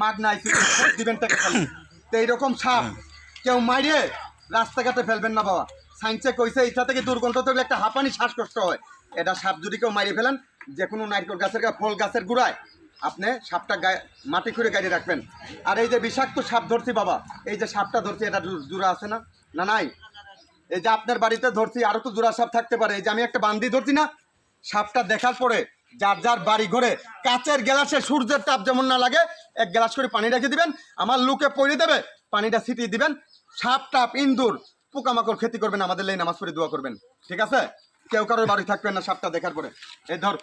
মাগ নাই দিবেন তো এইরকম সাপ কেউ মারিয়ে রাস্তাঘাটে ফেলবেন না বাবা। সাইন্সে কইছে থেকে দুর্গন্ধ থাকলে একটা হাঁপানি শ্বাসকষ্ট হয়। এটা সাপ যদি কেউ মারিয়ে ফেলেন যে কোনো নারকেল গাছের ফল গাছের গুড়ায় আপনি সাপটা মাটি করে গাড়ি রাখবেন। আর এই যে বিষাক্ত সাপ ধরছি বাবা, এই যে সাপটা ধরছি, এটা জোড়া আছে না? না নাই? এই যে আপনার বাড়িতে ধরছি, আরও তো জোড়া সাপ থাকতে পারে। এই যে আমি একটা বান্দি ধরছি না, সাপটা দেখার পরে যার যার বাড়ি ঘরে কাচের গ্লাসে সূর্যের তাপ যেমন না লাগে, এক গ্লাস করে পানি রেখে দিবেন, আমার লুকে পড়ে দেবে, পানিটা ছিটিয়ে দিবেন, সাপ টাপ, ইন্দুর, পোকামাকড় ক্ষতি করবেন, আমাদের লাই নামাজ পড়ে দোয়া করবেন, ঠিক আছে? কেউ কারোর বাড়ি থাকবেন না, সাপটা দেখার পরে। এই ধর।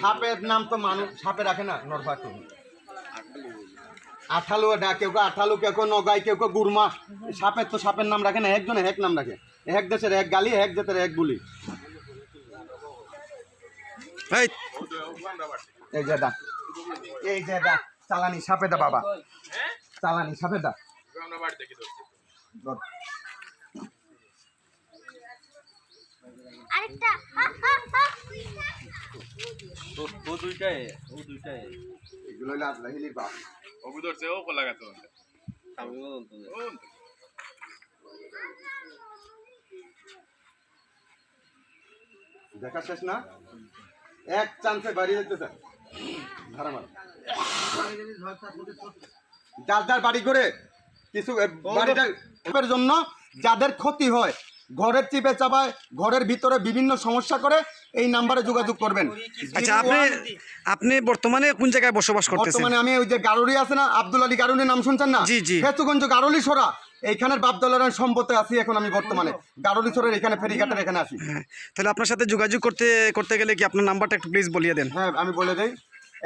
সাপের নাম তো মানুষ, সাপে রাখে না নরফাটু আঠালু এটা কেউ কেউ আঠালু কেউ কেউ নগাই কেউ কেউ গুরমা। সাপের তো সাপের নাম রাখে না একজনে এক নাম রাখে। এক দেশের এক গালি এক জাতের এক গুলি এই। এই যে এই যে এটা চালানি সাপেটা বাবা। চালানি। আরেকটা। ও দুইটাই ও দুইটাই। এগুলো বাপ। ওগু ধরছে ও কলা গাছ। দেখা শেষ না? এক চান্সে বাড়ি যেতেছে ধারা মার। যার যার বাড়ি করে কিছু এ, বাড়িটার জন্য যাদের ক্ষতি হয় ঘরের চিপে চাপায় ঘরের ভিতরে বিভিন্ন সমস্যা করে এই নাম্বারে যোগাযোগ করবেন। আচ্ছা আপনি আপনি বর্তমানে কোন জায়গায় বসবাস করতেছেন? বর্তমানে আমি ওই যে গারুরি আছে না আব্দুল আলী গারুরির নাম শুনছেন না? জি, জি। ফেতুগঞ্জ গারুলি সরা। এইখানের বাপদলের সম্পত্তি আছি এখন আমি বর্তমানে। গারুলি সরের এখানে ফেরিঘাটের এখানে আছি। হ্যাঁ তাহলে আপনার সাথে যোগাযোগ করতে করতে গেলে কি আপনার নাম্বারটা একটু প্লিজ বলিয়ে দেন? হ্যাঁ আমি বলে দেই।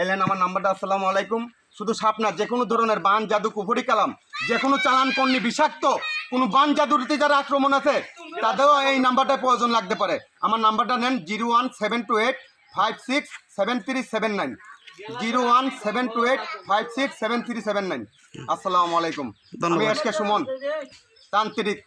এলেন আমার নাম্বারটা আসসালামু আলাইকুম। শুধু সাপ না যে কোনো ধরনের বান জাদু কুফুরি কালাম যে কোনো চালান কর্ণি বিষাক্ত কোনো বান জাদুরিতে যারা আক্রমণ আছে তাদেরও এই নাম্বারটা প্রয়োজন লাগতে পারে। আমার নাম্বারটা নেন zero one seven two eight five six seven three seven nine. Zero one seven two eight five six seven three seven nine. আসসালামু আলাইকুম। আমি এস এসকে সুমন তান্ত্রিক।